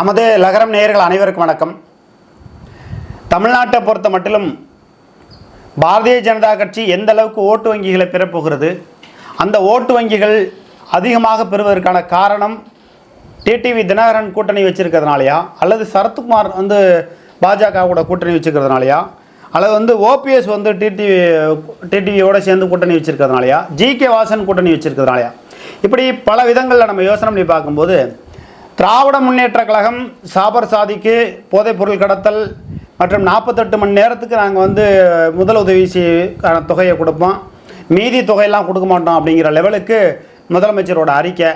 நமது லகரம் நேயர்கள் அனைவருக்கும் வணக்கம். தமிழ்நாட்டை பொறுத்த மட்டிலும் பாரதிய ஜனதா கட்சி எந்த அளவுக்கு ஓட்டு வங்கிகளை பெறப்போகிறது அந்த ஓட்டு வங்கிகள் அதிகமாக பெறுவதற்கான காரணம் டிடிவி தினகரன் கூட்டணி வச்சிருக்கிறதுனாலயா? அல்லது சரத்குமார் வந்து பாஜக கூட கூட்டணி வச்சுக்கிறதுனாலயா அல்லது வந்து ஓபிஎஸ் வந்து டிடிவி டிடிவியோட சேர்ந்து கூட்டணி வச்சிருக்கிறதுனாலயா? ஜி கே வாசன் கூட்டணி வச்சிருக்கிறதுனாலயா? இப்படி பல விதங்களில் நம்ம யோசனை பண்ணி பார்க்கும்போது திராவிட முன்னேற்ற கழகம் சாபர் சாதிக்கு போதைப் பொருள் கடத்தல் மற்றும் நாற்பத்தெட்டு மணி நேரத்துக்கு நாங்கள் வந்து முதல் உதவி செய்ய தொகையை கொடுப்போம். மீதி தொகையெல்லாம் கொடுக்க மாட்டோம் அப்படிங்கிற லெவலுக்கு முதலமைச்சரோட அறிக்கை.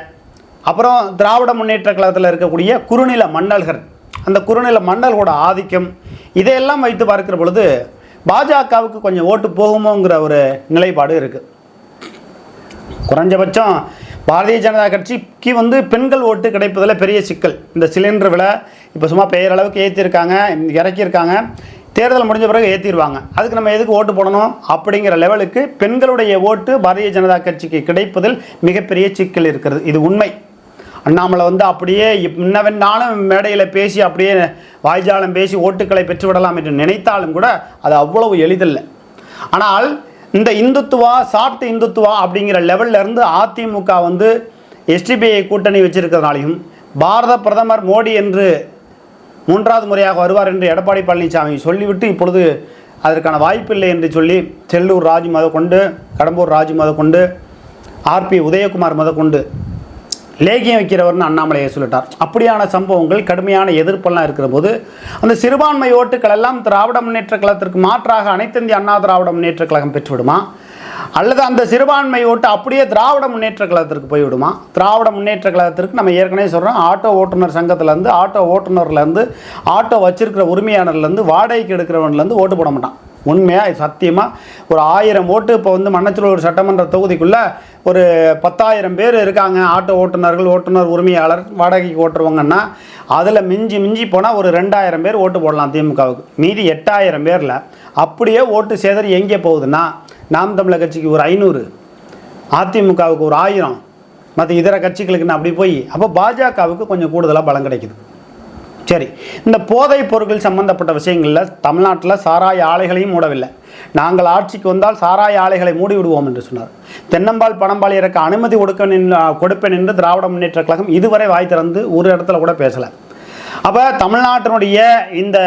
அப்புறம் திராவிட முன்னேற்ற கழகத்தில் இருக்கக்கூடிய குறுநில மன்னல்கள் அந்த குறுநில மன்னல்களோட ஆதிக்கம். இதையெல்லாம் வைத்து பார்க்கிற பொழுது பாஜகவுக்கு கொஞ்சம் ஓட்டு போகுமோங்கிற ஒரு நிலைப்பாடு இருக்குது குறைஞ்சபட்சம் பாரதிய ஜனதா கட்சிக்கு வந்து பெண்கள் ஓட்டு கிடைப்பதில் பெரிய சிக்கல். இந்த சிலிண்டர் விலை இப்போ சும்மா பெயரளவுக்கு ஏற்றிருக்காங்க இறக்கியிருக்காங்க. தேர்தல் முடிஞ்ச பிறகு ஏற்றிடுவாங்க அதுக்கு நம்ம எதுக்கு ஓட்டு போடணும்? அப்படிங்கிற லெவலுக்கு பெண்களுடைய ஓட்டு பாரதிய ஜனதா கட்சிக்கு கிடைப்பதில் மிகப்பெரிய சிக்கல் இருக்கிறது. இது உண்மை. அண்ணாமலை வந்து அப்படியே இன்னவென்னாலும் மேடையில் பேசி அப்படியே வாய்ஜாலம் பேசி ஓட்டுக்களை பெற்றுவிடலாம் என்று நினைத்தாலும் கூட அது அவ்வளவு எளிதில்லை. ஆனால் இந்த இந்துத்துவா சாஃப்ட் இந்துத்துவா அப்படிங்கிற லெவல்லேருந்து அதிமுக வந்து எஸ்டிபிஐ கூட்டணி வச்சிருக்கிறதுனாலையும் பாரத பிரதமர் மோடி என்று மூன்றாவது முறையாக வருவார் என்று எடப்பாடி பழனிசாமி சொல்லிவிட்டு இப்பொழுது அதற்கான வாய்ப்பில்லை என்று சொல்லி செல்லூர் ராஜு முத கொண்டு கடம்பூர் ராஜு மத கொண்டு ஆர்பி உதயகுமார் மத கொண்டு லேகியம் வைக்கிறவர்னு அண்ணாமலையை சொல்லிட்டார். அப்படியான சம்பவங்கள் கடுமையான எதிர்ப்பெல்லாம் இருக்கிற போது அந்த சிறுபான்மை ஓட்டுக்கள் எல்லாம் திராவிட முன்னேற்ற கழகத்திற்கு மாற்றாக அனைத்திந்திய அண்ணா திராவிட முன்னேற்ற கழகம் பெற்றுவிடுமா? அல்லது அந்த சிறுபான்மை ஓட்டு அப்படியே திராவிட முன்னேற்ற கழகத்திற்கு போய்விடுமா? திராவிட முன்னேற்ற கழகத்திற்கு நம்ம ஏற்கனவே சொல்கிறோம் ஆட்டோ ஓட்டுநர் சங்கத்திலேருந்து ஆட்டோ ஓட்டுநர்லேருந்து ஆட்டோ வச்சிருக்கிற உரிமையாளர்லேருந்து வாடகைக்கு எடுக்கிறவன்லேருந்து ஓட்டு போட மாட்டான். உண்மையாக சத்தியமாக ஒரு ஆயிரம் ஓட்டு இப்போ வந்து மன்னச்சூர் சட்டமன்ற தொகுதிக்குள்ளே ஒரு பத்தாயிரம் பேர் இருக்காங்க. ஆட்டோ ஓட்டுநர்கள் ஓட்டுநர் உரிமையாளர் வாடகைக்கு ஓட்டுறவங்கன்னா அதில் மிஞ்சி மிஞ்சி போனால் ஒரு ரெண்டாயிரம் பேர் ஓட்டு போடலாம் திமுகவுக்கு. மீதி எட்டாயிரம் பேரில் அப்படியே ஓட்டு சேதறி எங்கே போகுதுன்னா நாம் தமிழர் கட்சிக்கு ஒரு ஐநூறு அதிமுகவுக்கு ஒரு ஆயிரம் மற்ற இதர கட்சிகளுக்குன்னு அப்படி போய் அப்போ பாஜகவுக்கு கொஞ்சம் கூடுதலாக பலம் கிடைக்குது. சரி இந்த போதைப் பொருட்கள் சம்பந்தப்பட்ட விஷயங்களில் தமிழ்நாட்டில் சாராய ஆலைகளையும் மூடவில்லை. நாங்கள் ஆட்சிக்கு வந்தால் சாராய ஆலைகளை மூடி விடுவோம் என்று சொன்னார். தென்னம்பால் பணம்பால் இறக்க அனுமதி கொடுக்க கொடுப்பேன் என்று திராவிட முன்னேற்ற கழகம் இதுவரை வாய் திறந்து ஒரு இடத்துல கூட பேசலை. அப்போ தமிழ்நாட்டினுடைய இந்த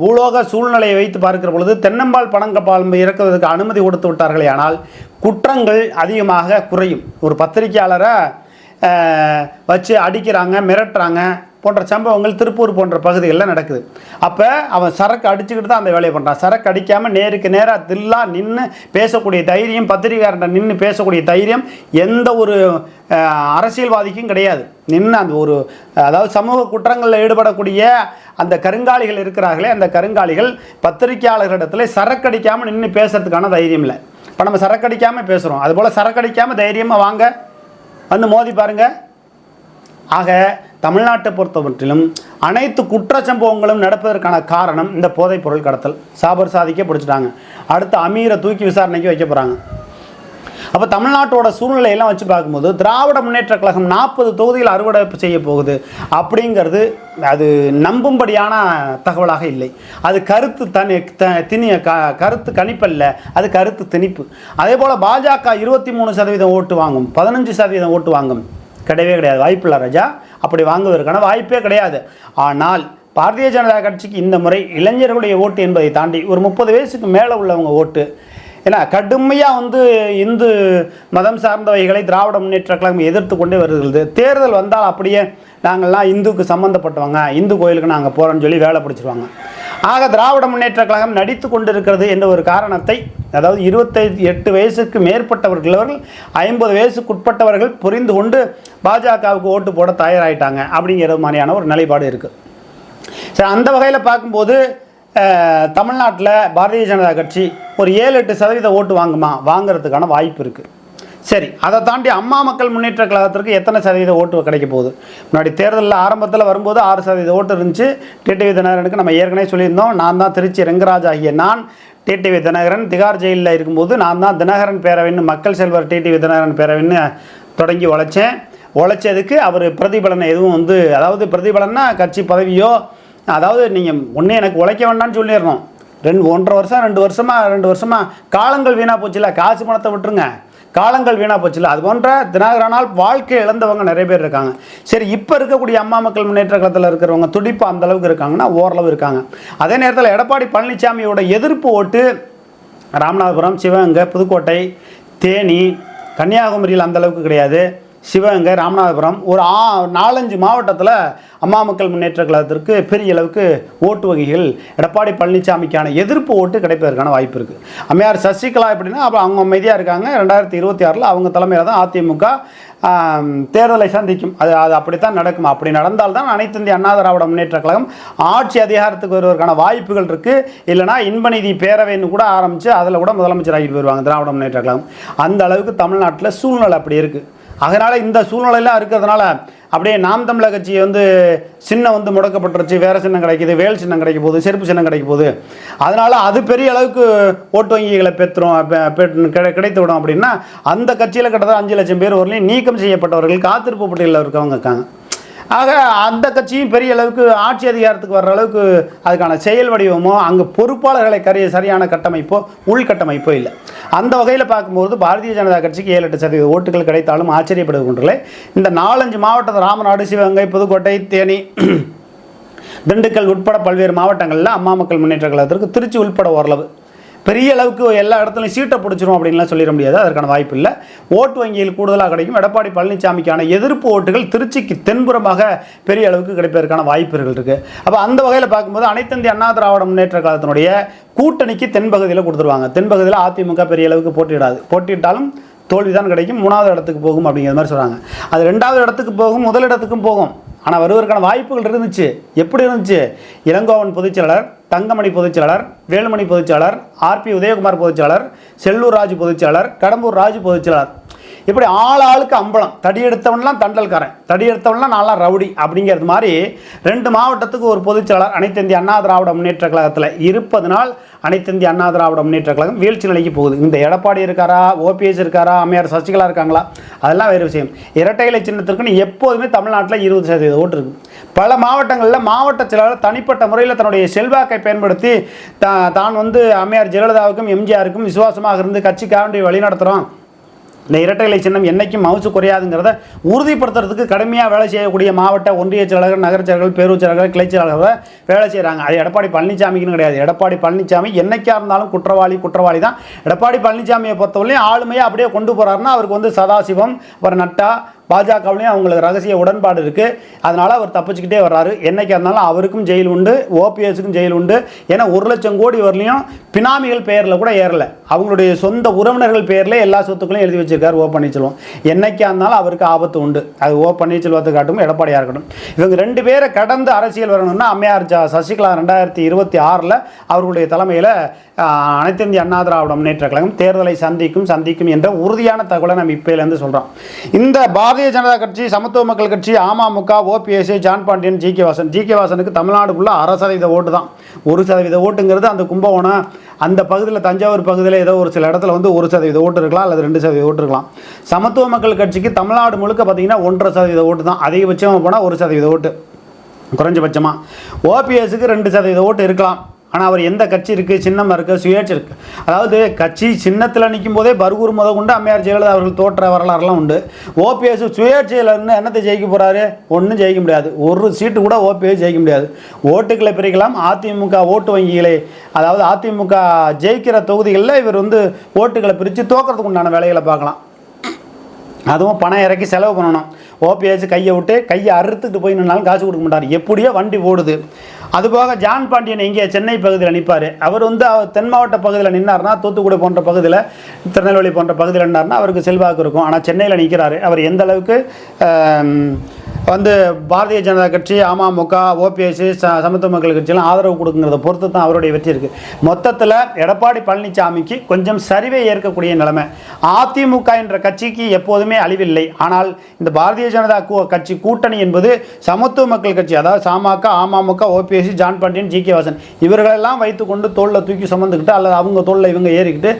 பூலோக சூழ்நிலையை வைத்து பார்க்கிற பொழுது தென்னம்பால் பணங்கப்பால் இறக்குவதற்கு அனுமதி கொடுத்து விட்டார்களே ஆனால் குற்றங்கள் அதிகமாக குறையும். ஒரு பத்திரிக்கையாளரை வச்சு அடிக்கிறாங்க மிரட்டுறாங்க போன்ற சம்பவங்கள் திருப்பூர் போன்ற பகுதிகளில் நடக்குது. அப்போ அவன் சரக்கு அடிச்சுக்கிட்டு தான் அந்த வேலையை பண்ணுறான் சரக்கு அடிக்காமல் நேருக்கு நேராக தில்லா நின்று பேசக்கூடிய தைரியம் பத்திரிகாரன் நின்று பேசக்கூடிய தைரியம் எந்த ஒரு அரசியல்வாதிக்கும் கிடையாது. நின்று அந்த ஒரு அதாவது சமூக குற்றங்களில் ஈடுபடக்கூடிய அந்த கருங்காலிகள் இருக்கிறார்களே அந்த கருங்காலிகள் பத்திரிகையாளர்களிடத்தில் சரக்கடிக்காமல் நின்று பேசுறதுக்கான தைரியம் இல்லை. இப்போ நம்ம சரக்கு அடிக்காமல் பேசுகிறோம் அதுபோல் சரக்கடிக்காமல் தைரியமாக வாங்க. வந்து மோதி பாருங்க. ஆக தமிழ்நாட்டை பொறுத்தவற்றிலும் அனைத்து குற்ற சம்பவங்களும் நடப்பதற்கான காரணம் இந்த போதைப் பொருள் கடத்தல். சாபர் சாதிக்கே பிடிச்சிட்டாங்க. அடுத்து அமீரை தூக்கி விசாரணைக்கு வைக்க போகிறாங்க அப்போ தமிழ்நாட்டோட சூழ்நிலையெல்லாம் வச்சு பார்க்கும்போது திராவிட முன்னேற்ற கழகம் நாற்பது தொகுதியில் அறுவடை செய்ய போகுது அப்படிங்கிறது அது நம்பும்படியான தகவலாக இல்லை. அது கருத்து தனி த திணிய க கருத்து கணிப்பல்ல. அது கருத்து திணிப்பு. அதே போல் பாஜக இருபத்தி மூணு சதவீதம் ஓட்டு வாங்கும் பதினஞ்சு சதவீதம் ஓட்டு வாங்கும். கிடையவே கிடையாது. வாய்ப்பில்லை ராஜா. அப்படி வாங்குவதற்கான வாய்ப்பே கிடையாது. ஆனால் பாரதிய ஜனதா கட்சிக்கு இந்த முறை இளைஞர்களுடைய ஓட்டு என்பதை தாண்டி ஒரு முப்பது வயசுக்கு மேலே உள்ளவங்க ஓட்டு. ஏன்னா கடுமையாக வந்து இந்து மதம் சார்ந்தவைகளை திராவிட முன்னேற்ற கழகம் எதிர்த்து கொண்டே வருகிறது. தேர்தல் வந்தால் அப்படியே நாங்கள்லாம் இந்துக்கு சம்மந்தப்பட்டவங்க இந்து கோயிலுக்கு நாங்கள் போகிறோன்னு சொல்லி வேலை பிடிச்சிருவாங்க. ஆக திராவிட முன்னேற்ற கழகம் நடித்து கொண்டிருக்கிறது என்ற ஒரு காரணத்தை அதாவது இருபத்தைந்து எட்டு வயசுக்கு மேற்பட்டவர்கள் ஐம்பது வயசுக்குட்பட்டவர்கள் புரிந்து கொண்டு பாஜகவுக்கு ஓட்டு போட தயாராகிட்டாங்க அப்படிங்கிற மாதிரியான ஒரு நிலைப்பாடு இருக்குது சரி அந்த வகையில் பார்க்கும்போது தமிழ்நாட்டில் பாரதிய ஜனதா கட்சி ஒரு ஏழு எட்டு சதவீத ஓட்டு வாங்குமா? வாங்குறதுக்கான வாய்ப்பு இருக்குது சரி அதை தாண்டி அம்மா மக்கள் முன்னேற்ற கழகத்திற்கு எத்தனை சதவீத ஓட்டு கிடைக்க போகுது? முன்னாடி தேர்தலில் ஆரம்பத்தில் வரும்போது ஆறு சதவீத ஓட்டு இருந்துச்சு. டிடிவி தினகரனுக்கு நம்ம ஏற்கனவே சொல்லியிருந்தோம். நான் தான் திருச்சி ரெங்கராஜ் ஆகிய நான் டிடிவி தினகரன் திகார் ஜெயிலில் இருக்கும்போது நான் தான் தினகரன் பேரவைன்னு மக்கள் செல்வர் டிடிவி தினகரன் பேரவைன்னு தொடங்கி உழைச்சேன். உழைச்சதுக்கு அவர் பிரதிபலனை எதுவும் வந்து அதாவது பிரதிபலன்னா கட்சி பதவியோ அதாவது நீங்கள் ஒன்றே எனக்கு உழைக்க வேண்டாம்னு சொல்லிடணும். ரெண்டு ஒன்றரை வருஷம் ரெண்டு வருஷமாக ரெண்டு வருஷமாக காலங்கள் வீணாக போச்சுல காசு பணத்தை விட்டுருங்க. காலங்கள் வீணாக போச்சுல. அது போன்ற தினகரனால் வாழ்க்கை இழந்தவங்க நிறைய பேர் இருக்காங்க. சரி இப்போ இருக்கக்கூடிய அம்மா மக்கள் முன்னேற்ற கழகத்தில் இருக்கிறவங்க துடிப்பு அந்த அளவுக்கு இருக்காங்கன்னா ஓரளவு இருக்காங்க. அதே நேரத்தில் எடப்பாடி பழனிசாமியோட எதிர்ப்பு ஓட்டு ராமநாதபுரம் சிவகங்கை புதுக்கோட்டை தேனி கன்னியாகுமரியில் அந்த அளவுக்கு கிடையாது. சிவகங்கை ராமநாதபுரம் ஒரு ஆ நாலஞ்சு மாவட்டத்தில் அம்மா மக்கள் முன்னேற்ற கழகத்திற்கு பெரிய அளவுக்கு ஓட்டு வகைகள் எடப்பாடி பழனிசாமிக்கான எதிர்ப்பு ஓட்டு கிடைப்பதற்கான வாய்ப்பு இருக்குது அம்மையார் சசிகலா எப்படின்னா அப்போ அவங்க அமைதியாக இருக்காங்க. ரெண்டாயிரத்தி இருபத்தி ஆறில் அவங்க தலைமையில் தான் அதிமுக தேர்தலை சந்திக்கும். அது அது அப்படித்தான் நடக்கும். அப்படி நடந்தால்தான் அனைத்து இந்திய அண்ணா திராவிட முன்னேற்ற கழகம் ஆட்சி அதிகாரத்துக்கு வருவதற்கான வாய்ப்புகள் இருக்குது இல்லைனா இன்பநிதி பேரவைன்னு கூட ஆரம்பித்து அதில் கூட முதலமைச்சர் ஆகிட்டு வருவாங்க திராவிட முன்னேற்ற கழகம். அந்த அளவுக்கு தமிழ்நாட்டில் சூழ்நிலை அப்படி இருக்குது அதனால் இந்த சூழ்நிலையெல்லாம் இருக்கிறதுனால அப்படியே நாம் தமிழர் கட்சி வந்து சின்னம் வந்து முடக்கப்பட்டுருச்சு வேறு சின்னம் கிடைக்குது வேல் சின்னம் கிடைக்க போகுது செருப்பு சின்னம் கிடைக்க போகுது. அதனால் அது பெரிய அளவுக்கு ஓட்டு வங்கிகளை பெற்றுரும் கிடைத்து விடும் அப்படின்னா அந்த கட்சியில் கிட்டத்தட்ட அஞ்சு லட்சம் பேர் வரலையும் நீக்கம் செய்யப்பட்டவர்கள் காத்திருப்பு பட்டியலில் இருக்கவங்க இருக்காங்க. ஆக அந்த கட்சியும் பெரிய அளவுக்கு ஆட்சி அதிகாரத்துக்கு வர்ற அளவுக்கு அதுக்கான செயல் வடிவமோ அங்கே பொறுப்பாளர்களை கரிய சரியான கட்டமைப்போ உள்கட்டமைப்போ இல்லை. அந்த வகையில் பார்க்கும்போது பாரதிய ஜனதா கட்சிக்கு ஏழு எட்டு சதவீத ஓட்டுகள் கிடைத்தாலும் ஆச்சரியப்படுகின்றே இந்த நாலஞ்சு மாவட்டத்தில் ராமநாடு சிவகங்கை புதுக்கோட்டை தேனி திண்டுக்கல் உட்பட பல்வேறு மாவட்டங்களில் அம்மா மக்கள் முன்னேற்ற கழகத்திற்கு திருச்சி உட்பட ஓரளவு பெரிய அளவுக்கு எல்லா இடத்துலையும் சீட்டை பிடிச்சிரும் அப்படின்லாம் சொல்லிட முடியாது. அதற்கான வாய்ப்பு இல்லை. ஓட்டு வங்கியில் கூடுதலாக கிடைக்கும். எடப்பாடி பழனிசாமிக்கான எதிர்ப்பு ஓட்டுகள் திருச்சிக்கு தென்புறமாக பெரிய அளவுக்கு கிடைப்பதற்கான வாய்ப்புகள் இருக்குது அப்போ அந்த வகையில் பார்க்கும்போது அனைத்தந்தி அண்ணா திராவிட முன்னேற்ற காலத்தினுடைய கூட்டணிக்கு தென்பகுதியில் கொடுத்துருவாங்க. தென்பகுதியில் அதிமுக பெரிய அளவுக்கு போட்டியிடாது. போட்டியிட்டாலும் தோல்வி தான் கிடைக்கும். மூணாவது இடத்துக்கு போகும் அப்படிங்கிற மாதிரி சொல்கிறாங்க அது ரெண்டாவது இடத்துக்கு போகும் முதல் இடத்துக்கும் போகும். ஆனால் வருவதற்கான வாய்ப்புகள் இருந்துச்சு. எப்படி இருந்துச்சு? இளங்கோவன் பொதுச்செயலாளர் தங்கமணி பொதுச்செயலாளர் வேலுமணி பொதுச்செயலாளர் ஆர்பி உதயகுமார் பொதுச்செயலாளர் செல்லூர் ராஜு பொதுச்செயலாளர் கடம்பூர் ராஜு பொதுச்செயலாளர் இப்படி ஆள் ஆளுக்கு அம்பலம். தடி எடுத்தவன்லாம் தண்டல்காரன். தடி எடுத்தவன்லாம் நான்லாம் ரவுடி அப்படிங்கிறது மாதிரி ரெண்டு மாவட்டத்துக்கு ஒரு பொதுச்செயலாளர் அனைத்து இந்திய அண்ணா திராவிட முன்னேற்ற கழகத்தில் இருப்பதனால் அனைத்து இந்திய அண்ணா திராவிட முன்னேற்ற கழகம் வீழ்ச்சி நிலைக்கு போகுது. இந்த எடப்பாடி இருக்காரா? ஓபிஎஸ் இருக்காரா? அம்மையார் சசிகலா இருக்காங்களா? அதெல்லாம் வேறு விஷயம். இரட்டை இலை சின்னத்திற்குன்னு எப்போதுமே தமிழ்நாட்டில் இருபது சதவீத ஓட்டு இருக்கு. பல மாவட்டங்களில் மாவட்ட செயலாளர் தனிப்பட்ட முறையில் தன்னுடைய செல்வாக்கை பயன்படுத்தி தான் வந்து அம்மையார் ஜெயலலிதாவுக்கும் எம்ஜிஆருக்கும் விசுவாசமாக இருந்து கட்சிக்காக வழி நடத்துகிறோம் இந்த இரட்டை இலை சின்னம் என்னைக்கும் மவுசு குறையாதுங்கிறத உறுதிப்படுத்துறதுக்கு கடுமையாக வேலை செய்யக்கூடிய மாவட்ட ஒன்றிய செயலாளர்கள் நகரச் செயலர்கள் பேரூர் செயலாளர்கள் கிளை செயலாளர்கள் வேலை செய்கிறாங்க அது எடப்பாடி பழனிசாமிக்குன்னு கிடையாது. எடப்பாடி பழனிசாமி என்னைக்கா இருந்தாலும் குற்றவாளி குற்றவாளி தான். எடப்பாடி பழனிசாமியை பொறுத்தவரையும் ஆளுமையாக அப்படியே கொண்டு போகிறாருன்னா அவருக்கு வந்து சதாசிவம் அப்புறம் நட்டா பாஜகவுலையும் அவங்களுக்கு ரகசிய உடன்பாடு இருக்குது அதனால் அவர் தப்பிச்சுக்கிட்டே வர்றாரு. என்றைக்கு இருந்தாலும் அவருக்கும் ஜெயில் உண்டு ஓபிஎஸ்க்கும் ஜெயில் உண்டு. ஏன்னா ஒரு லட்சம் கோடி வரலையும் பினாமிகள் பெயரில் கூட ஏறல. அவங்களுடைய சொந்த உறவினர்கள் பேரில் எல்லா சொத்துக்களையும் எழுதி வச்சிருக்காரு ஓ பன்னீர்செல்வம். என்றைக்கா இருந்தாலும் அவருக்கு ஆபத்து உண்டு. அது ஓ பன்னீர்செல்வத்தை காட்டும் எடப்பாடியாக இருக்கட்டும் இவங்க ரெண்டு பேரை கடந்து அரசியல் வரணும்னா அம்மையார் சசிகலா ரெண்டாயிரத்தி இருபத்தி ஆறில் அவர்களுடைய தலைமையில் அனைத்து இந்திய அண்ணா திராவிட முன்னேற்ற கழகம் தேர்தலை சந்திக்கும் சந்திக்கும் என்ற உறுதியான தகவலை நம்ம இப்போலேருந்து சொல்கிறோம் இந்த பாரதிய ஜனதா கட்சி சமத்துவ மக்கள் கட்சி AMMK OPS John Pandian G K Vasan. G K வாசனுக்கு தமிழ்நாடுக்குள்ள அரை சதவீத ஓட்டு தான். ஒரு சதவீத ஓட்டுங்கிறது அந்த கும்பகோணம் அந்த பகுதியில் தஞ்சாவூர் பகுதியில் ஏதோ ஒரு சில இடத்துல வந்து ஒரு சதவீத ஓட்டு இருக்கலாம் அல்லது ரெண்டு சதவீத ஓட்டு இருக்கலாம். சமத்துவ மக்கள் கட்சிக்கு தமிழ்நாடு முழுக்க பார்த்தீங்கன்னா ஒன்றரை சதவீத ஓட்டு தான். அதிகபட்சமாக போனால் ஒரு சதவீத ஓட்டு. குறைஞ்சபட்சமாக ஓபிஎஸ்க்கு ரெண்டு சதவீத ஓட்டு இருக்கலாம். ஆனால் அவர் எந்த கட்சி இருக்குது சின்னம் இருக்குது சுயேட்சை இருக்குது அதாவது கட்சி சின்னத்தில் நிற்கும் போதே பர்கூர் முத கொண்டு அம்மையார் ஜெயலலிதா அவர்கள் தோற்ற வரலாறுலாம் உண்டு. ஓபிஎஸ் சுயேட்சையில் இருந்து என்னத்தை ஜெயிக்க போகிறாரு ஒன்றும் ஜெயிக்க முடியாது. ஒரு சீட்டு கூட ஓபிஎஸ் ஜெயிக்க முடியாது. ஓட்டுகளை பிரிக்கலாம். அதிமுக ஓட்டு வங்கிகளை அதாவது அதிமுக ஜெயிக்கிற தொகுதிகளில் இவர் வந்து ஓட்டுகளை பிரித்து தோக்கிறதுக்கு உண்டான வேலைகளை பார்க்கலாம். அதுவும் பணம் இறக்கி செலவு பண்ணணும். ஓபிஎஸ் கையை விட்டு கையை அறுத்துட்டு போய் நின்னாலும் காசு கொடுக்க மாட்டார். எப்படியோ வண்டி ஓடுது. அதுபோக ஜான் பாண்டியன் இங்கே சென்னை பகுதியில் நிற்பார். அவர் வந்து அவர் தென் மாவட்ட பகுதியில் நின்னார்னா தூத்துக்குடி போன்ற பகுதியில் திருநெல்வேலி போன்ற பகுதியில் நின்னார்னா அவருக்கு செல்வாக்கு இருக்கும். ஆனால் சென்னையில் நிற்கிறாரு அவர் எந்த அளவுக்கு வந்து பாரதிய ஜனதா கட்சி அமமுக ஓபிஎஸ் ச சமத்துவ மக்கள் கட்சியெலாம் ஆதரவு கொடுக்குங்கிறத பொறுத்து தான் அவருடைய வெற்றி இருக்குது மொத்தத்தில் எடப்பாடி பழனிசாமிக்கு கொஞ்சம் சரிவை ஏற்கக்கூடிய நிலைமை. அதிமுக என்ற கட்சிக்கு எப்போதுமே அழிவில்லை. ஆனால் இந்த பாரதிய ஜனதா கட்சி கூட்டணி என்பது சமத்துவ மக்கள் கட்சி அதாவது சமக AMMK OPS John Pandian G K Vasan இவர்களெல்லாம் வைத்துக்கொண்டு தோளில் தூக்கி சுமந்துக்கிட்டு அல்லது அவங்க தோளில் இவங்க ஏறிக்கிட்டு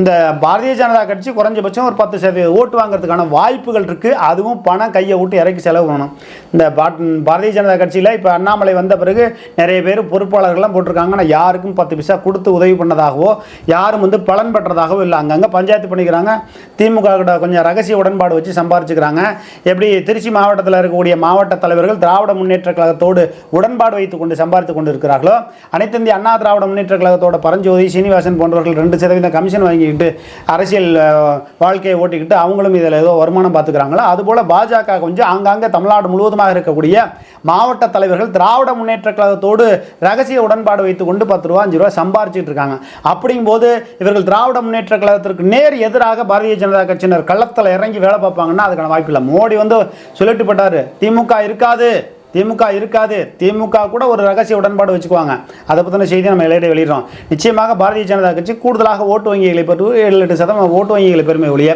இந்த பாரதிய ஜனதா கட்சி குறைஞ்சபட்சம் ஒரு பத்து சதவீத ஓட்டு வாங்குறதுக்கான வாய்ப்புகள் இருக்குது அதுவும் பணம் கையை விட்டு இறக்கி செலவு சொல்லணும். இந்த பாரதிய ஜனதா கட்சியில் இப்போ அண்ணாமலை வந்த பிறகு நிறைய பேர் பொறுப்பாளர்கள்லாம் போட்டிருக்காங்க. ஆனால் யாருக்கும் பத்து பைசா கொடுத்து உதவி பண்ணதாகவோ யாரும் வந்து பலன் பெற்றதாகவோ இல்லை. அங்கங்கே பஞ்சாயத்து பண்ணிக்கிறாங்க. திமுக கிட்ட கொஞ்சம் ரகசிய உடன்பாடு வச்சு சம்பாரிச்சுக்கிறாங்க. எப்படி திருச்சி மாவட்டத்தில் இருக்கக்கூடிய மாவட்ட தலைவர்கள் திராவிட முன்னேற்ற கழகத்தோடு உடன்பாடு வைத்துக் கொண்டு சம்பாதித்து கொண்டு இருக்கிறார்களோ அனைத்து இந்திய அண்ணா திராவிட முன்னேற்ற கழகத்தோட பரஞ்சோதி சீனிவாசன் போன்றவர்கள் ரெண்டு சதவீதம் கமிஷன் வாங்கிக்கிட்டு அரசியல் வாழ்க்கையை ஓட்டிக்கிட்டு அவங்களும் இதில் ஏதோ வருமானம் பார்த்துக்கிறாங்களோ? அதுபோல் பாஜக கொஞ்சம் ஆங்காங்கே தமிழ்நாடு முழுவதுமாக இருக்கக்கூடிய மாவட்ட தலைவர்கள் திராவிட முன்னேற்ற கழகத்தோடு ரகசிய உடன்பாடு வைத்து கொண்டு பத்து ரூபா அஞ்சு ரூபா சம்பாரிச்சிட்டு இருக்காங்க. அப்படிங்கும்போது இவர்கள் திராவிட முன்னேற்ற கழகத்திற்கு நேர் எதிராக பாரதிய ஜனதா கட்சியினர் களத்தில் இறங்கி வேலை பார்ப்பாங்கன்னா அதுக்கான வாய்ப்பு இல்லை மோடி வந்து சொல்லிட்டு போட்டார் திமுக இருக்காது. திமுக இருக்காது. திமுக கூட ஒரு ரகசிய உடன்பாடு வச்சுக்குவாங்க. அதை பற்றின செய்தி நம்ம இலையிட வெளியிடறோம். நிச்சயமாக பாரதிய ஜனதா கட்சி கூடுதலாக ஓட்டு வங்கிகளை பெற்று ஏழு எட்டு சதவீதம் ஓட்டு வங்கிகளை பெருமை ஒழிய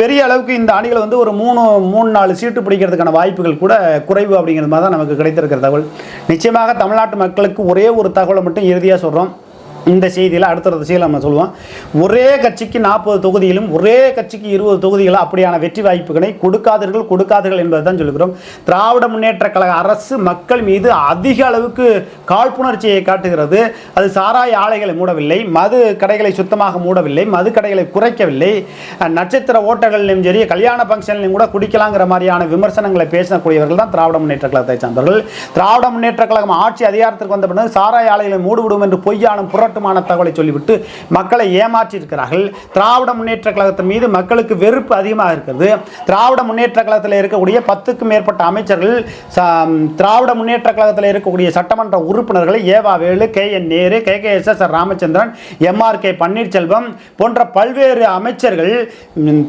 பெரிய அளவுக்கு இந்த அணிகள் வந்து ஒரு மூணு மூணு நாலு சீட்டு பிடிக்கிறதுக்கான வாய்ப்புகள் கூட குறைவு அப்படிங்கிறது மாதிரி தான் நமக்கு கிடைத்திருக்கிற தகவல். நிச்சயமாக தமிழ்நாட்டு மக்களுக்கு ஒரே ஒரு தகவலை மட்டும் இறுதியாக சொல்கிறோம் இந்த செய்தியில் அடுத்த திசையில் நம்ம சொல்லுவோம். ஒரே கட்சிக்கு நாற்பது தொகுதியிலும் ஒரே கட்சிக்கு இருபது தொகுதிகளும் அப்படியான வெற்றி வாய்ப்புகளை கொடுக்காதீர்கள் கொடுக்காதீர்கள் என்பதை தான் சொல்லுகிறோம். திராவிட முன்னேற்ற கழக அரசு மக்கள் மீது அதிக அளவுக்கு காழ்ப்புணர்ச்சியை காட்டுகிறது. அது சாராய ஆலைகளை மூடவில்லை மது கடைகளை சுத்தமாக மூடவில்லை மது கடைகளை குறைக்கவில்லை. நட்சத்திர ஓட்டங்களிலும் சரி கல்யாண ஃபங்க்ஷன்லையும் கூட குடிக்கலாங்கிற மாதிரியான விமர்சனங்களை பேசக்கூடியவர்கள் தான் திராவிட முன்னேற்ற கழகத்தை சார்ந்தவர்கள். திராவிட முன்னேற்ற கழகம் ஆட்சி அதிகாரத்திற்கு வந்த பிறகு சாராய ஆலைகளை மூடுவிடும் என்று பொய்யான புரட்டுமான தகவலை சொல்லிவிட்டு மக்களை ஏமாற்றி இருக்கிறார்கள் திராவிட முன்னேற்ற கழகத்தின் மீது மக்களுக்கு வெறுப்பு அதிகமாக இருக்கிறது. திராவிட முன்னேற்ற கழகத்தில் இருக்கக்கூடிய பத்துக்கும் மேற்பட்ட அமைச்சர்கள் ச- திராவிட முன்னேற்ற கழகத்தில் இருக்கக்கூடிய சட்டமன்ற உறுப்பினர்களை E V Velu K N Nehru K K S S R Ramachandran M R K Panneerselvam போன்ற பல்வேறு அமைச்சர்கள்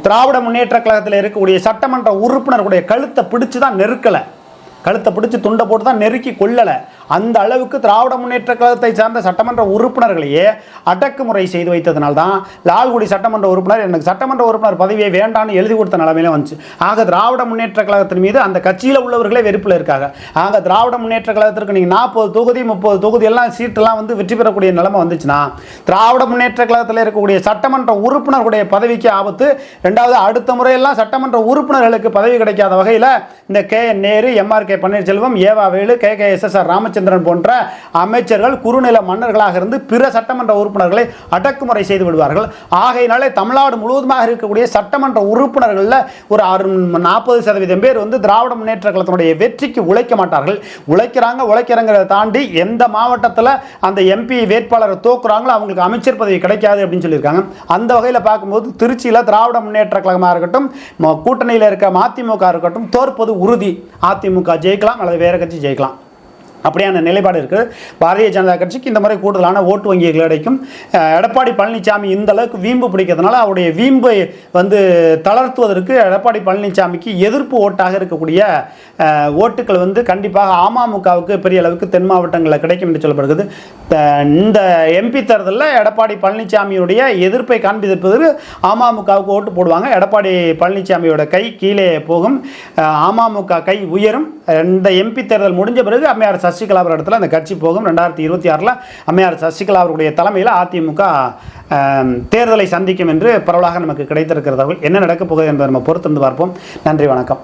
திராவிட முன்னேற்ற கழகத்தில் இருக்கக்கூடிய சட்டமன்ற உறுப்பினர்களுடைய கழுத்தை பிடிச்சு தான் நெருக்கலை. கழுத்தை பிடிச்சி துண்டை போட்டு தான் நெருக்கி கொள்ளலை அந்த அளவுக்கு திராவிட முன்னேற்ற கழகத்தை சார்ந்த சட்டமன்ற உறுப்பினர்களையே அடக்குமுறை செய்து வைத்ததுனால தான் லால்குடி சட்டமன்ற உறுப்பினர் எனக்கு சட்டமன்ற உறுப்பினர் பதவியை வேண்டான்னு எழுதி கொடுத்த நிலைமையில வந்துச்சு. ஆக திராவிட முன்னேற்ற கழகத்தின் மீது அந்த கட்சியில் உள்ளவர்களே வெறுப்பில் இருக்காங்க. ஆக திராவிட முன்னேற்ற கழகத்திற்கு நீங்கள் நாற்பது தொகுதி முப்பது தொகுதி எல்லாம் சீட்டெல்லாம் வந்து வெற்றி பெறக்கூடிய நிலைமை வந்துச்சுன்னா திராவிட முன்னேற்ற கழகத்தில் இருக்கக்கூடிய சட்டமன்ற உறுப்பினர்களுடைய பதவிக்கு ஆபத்து. ரெண்டாவது அடுத்த முறையெல்லாம் சட்டமன்ற உறுப்பினர்களுக்கு பதவி கிடைக்காத வகையில் இந்த K. N. Nehru M R K Panneerselvam EV Velu K K S S R Ramachandran போன்ற அமைச்சர்கள் குறுநில மன்னர்களாக இருந்து பிற சட்டமன்ற உறுப்பினர்களை அடக்குமுறை செய்து விடுவார்கள். ஆகையினாலே தமிழ்நாடு முழுவதுமாக இருக்கக்கூடிய சட்டமன்ற உறுப்பினர்களில் ஒரு நாற்பது சதவீதம் பேர் வந்து திராவிட முன்னேற்ற கழகத்தினுடைய வெற்றிக்கு உழைக்க மாட்டார்கள். உழைக்கிறாங்க உழைக்கிறாங்கிறத தாண்டி எந்த மாவட்டத்தில் அந்த எம்பி வேட்பாளரை தோக்குறாங்களோ அவங்களுக்கு அமைச்சர் பதவி கிடைக்காது அப்படின்னு சொல்லியிருக்காங்க. அந்த வகையில் பார்க்கும்போது திருச்சியில் திராவிட முன்னேற்ற கழகமாக இருக்கட்டும் கூட்டணியில் இருக்க மதிமுக இருக்கட்டும் தோற்பது உறுதி. அதிமுக ஜெயிக்கலாம் அல்லது வேற கட்சி ஜெயிக்கலாம். அப்படியான நிலைப்பாடு இருக்குது. பாரதிய ஜனதா கட்சிக்கு இந்த முறை கூடுதலான ஓட்டு வங்கிகள் கிடைக்கும். எடப்பாடி பழனிசாமி இந்த அளவுக்கு வீம்பு பிடிக்கிறதுனால அவருடைய வீம்பை வந்து தளர்த்துவதற்கு எடப்பாடி பழனிசாமிக்கு எதிர்ப்பு ஓட்டாக இருக்கக்கூடிய ஓட்டுகள் வந்து கண்டிப்பாக அமமுகவுக்கு பெரிய அளவுக்கு தென் மாவட்டங்களில் கிடைக்கும் என்று சொல்லப்படுகிறது. இந்த எம்பி தேர்தலில் எடப்பாடி பழனிசாமியுடைய எதிர்ப்பை காண்பிப்பதற்கு அமமுகவுக்கு ஓட்டு போடுவாங்க. எடப்பாடி பழனிசாமியோட கை கீழே போகும். அமமுக கை உயரும். இந்த எம்பி தேர்தல் முடிஞ்ச பிறகு அம்மையார் சசிகலா அவர் இடத்துல அந்த கட்சி போகும். ரெண்டாயிரத்தி இருபத்தி ஆறில் அம்மையார் சசிகலா அவருடைய தலைமையில் அதிமுக தேர்தலை சந்திக்கும் என்று பரவலாக நமக்கு கிடைத்திருக்கிற தகவல் என்ன நடக்கப் போகுது என்பதை நம்ம பொறுத்திருந்து பார்ப்போம். நன்றி வணக்கம்.